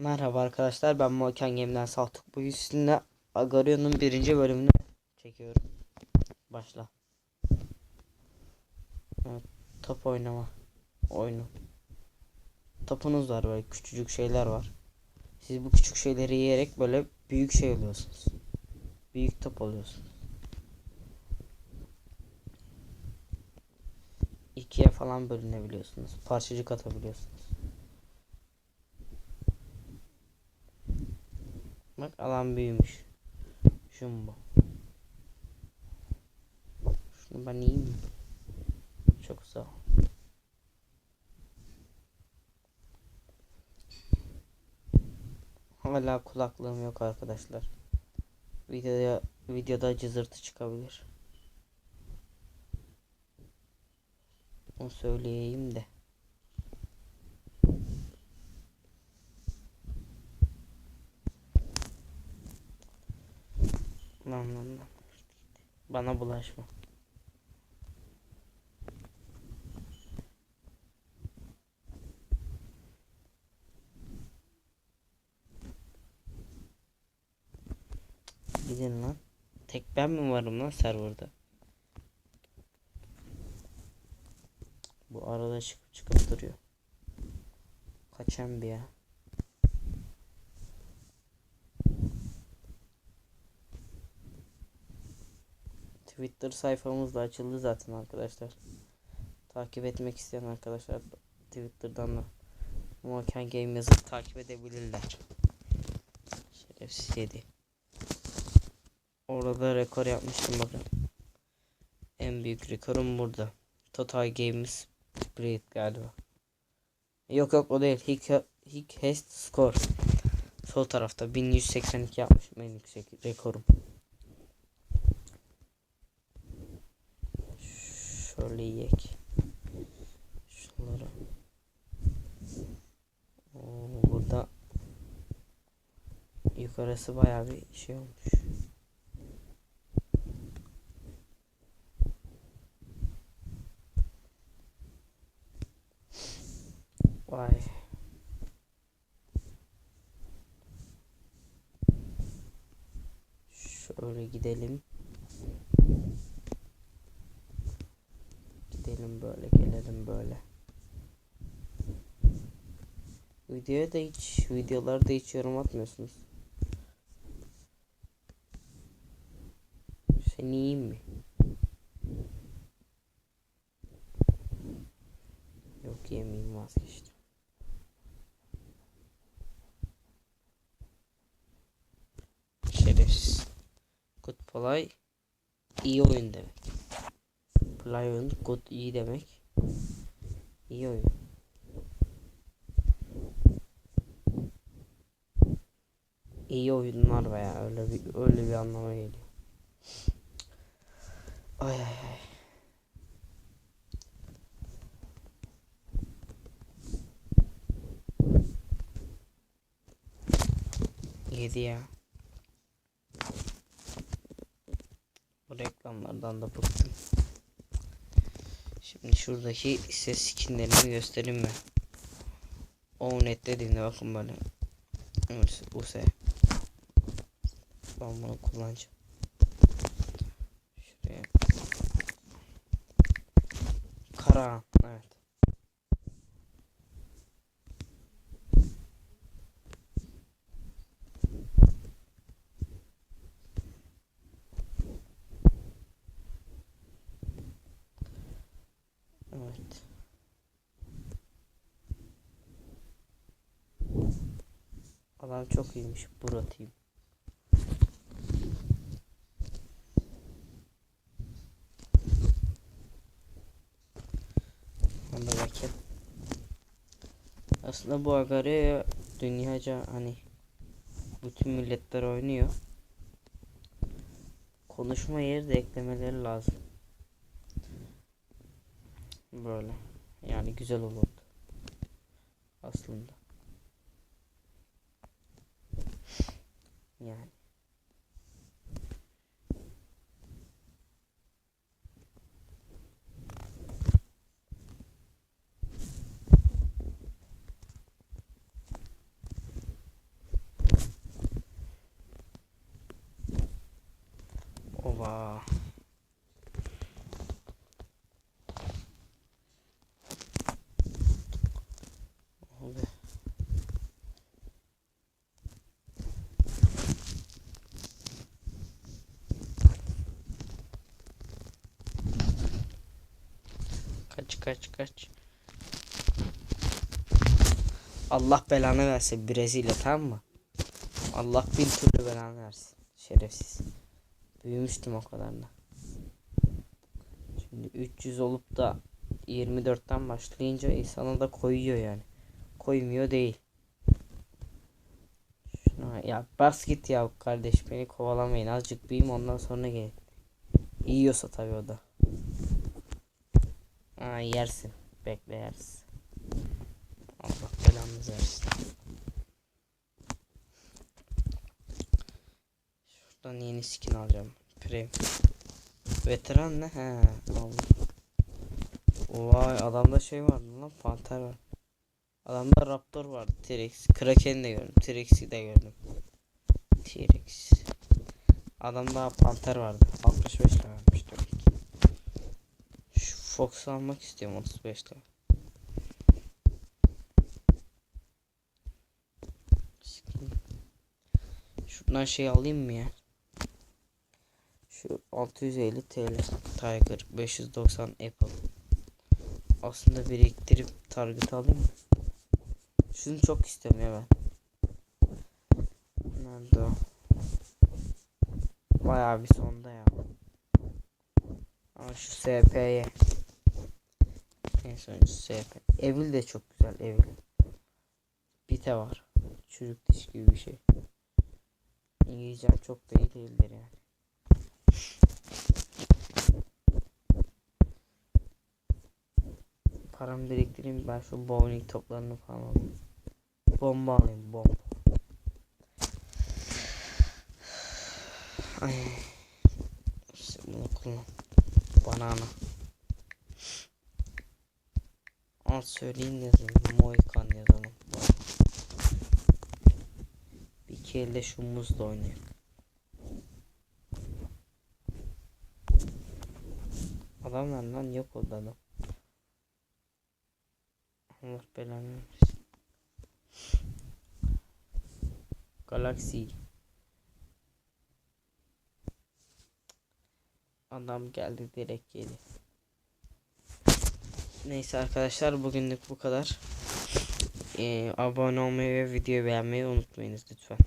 Merhaba arkadaşlar ben Moken Game'den Saltuk. Bugün sizinle Agarion'un birinci bölümünü çekiyorum. Başla. Evet, top oynama. Oyunu. Topunuz var böyle küçücük şeyler var. Siz bu küçük şeyleri yiyerek böyle büyük şey oluyorsunuz. Büyük top oluyorsunuz. İkiye falan bölünebiliyorsunuz. Parçacık atabiliyorsunuz. Bak alan büyümüş. Jumbo. Şunu ben yiyeyim? Çok sağ ol. Hala kulaklığım yok arkadaşlar. Videoda videoda cızırtı çıkabilir. Onu söyleyeyim de. Lan lan lan. Bana bulaşma. Gidin lan. Tek ben mi varım lan serverda? Bu arada çıkıp çıkıp duruyor. Kaçan bir ya. Twitter sayfamız da açıldı zaten arkadaşlar. Takip etmek isteyen arkadaşlar Twitter'dan da Moken Game takip edebilirler. Şerefsiz yedi. Orada rekor yapmıştım bakın. En büyük rekorum burada. Total Games Breed galiba. Yok yok o değil. Hick, Hick Hest Score. Sol tarafta 1182 yapmışım en yüksek rekorum. Şöyle yiyek. Şunları. Oo, burada yukarısı bayağı bir şey olmuş. Vay. Şöyle gidelim böyle gelelim böyle. Videoya da hiç videolarda hiç yorum atmıyorsunuz. Seni yiyeyim mi? Yok yemeyeyim vazgeçtim. Şerefsiz. Good play iyi oyun demek. Play oyun good iyi demek. İyi oyun. İyi oyunlar veya öyle bir öyle bir anlama geliyor. Ay ay ay. Yedi ya. Bu reklamlardan da bıktım. Şimdi şuradaki ses skinlerimi göstereyim mi? Onet dediğimde bakın böyle. Evet, Use. Ben bunu kullanacağım. Şuraya. Kara. Evet. Evet. Adam çok iyiymiş. Buratayım. Aslında bu Agario dünyaca hani bütün milletler oynuyor. Konuşma yeri de eklemeleri lazım. Böyle. Yani güzel olurdu. Aslında. Yani. Kaç kaç kaç. Allah belanı versin Brezilya tamam mı? Allah bin türlü belanı versin. Şerefsiz. Büyümüştüm o kadarla. Şimdi 300 olup da 24'ten başlayınca insana da koyuyor yani. Koymuyor değil. Şuna, ya bas git ya kardeş beni kovalamayın azıcık büyüyeyim ondan sonra gelin. Yiyorsa tabii o da. Aa yersin. Bekle yersin. Allah belanızı versin. Şuradan yeni skin alacağım. Prem. Veteran ne? He. Vay adamda şey vardı lan panter var. Adamda raptor vardı. T-Rex. Kraken'i de gördüm. T-Rex'i de gördüm. T-Rex. Adamda panter vardı. 65 lira vermiş Fox'u almak istiyorum 35 lira. Skin. Şuradan şey alayım mı ya? Şu 650 TL Tiger 590 Apple. Aslında biriktirip target alayım mı? Şunu çok istiyorum ya ben. Nerede o? Bayağı bir sonda ya. Ama şu SP'ye. En son şu SP. Evil de çok güzel Evil. Bite var. Çocuk diş gibi bir şey. İngilizcem çok da iyi değildir yani. Paramı biriktireyim ben şu bowling toplarını falan alayım. Bomba alayım bomba. Ay. İşte bunu kullan. Banana. Al söyleyin yazayım. Moikan yazalım. Bir iki elde şu muzla oynayalım. Adam var lan yok oldu adam. Allah belanı versin. Galaxy. Adam geldi direkt geliyor. Neyse arkadaşlar bugünlük bu kadar. Ee, abone olmayı ve videoyu beğenmeyi unutmayınız lütfen.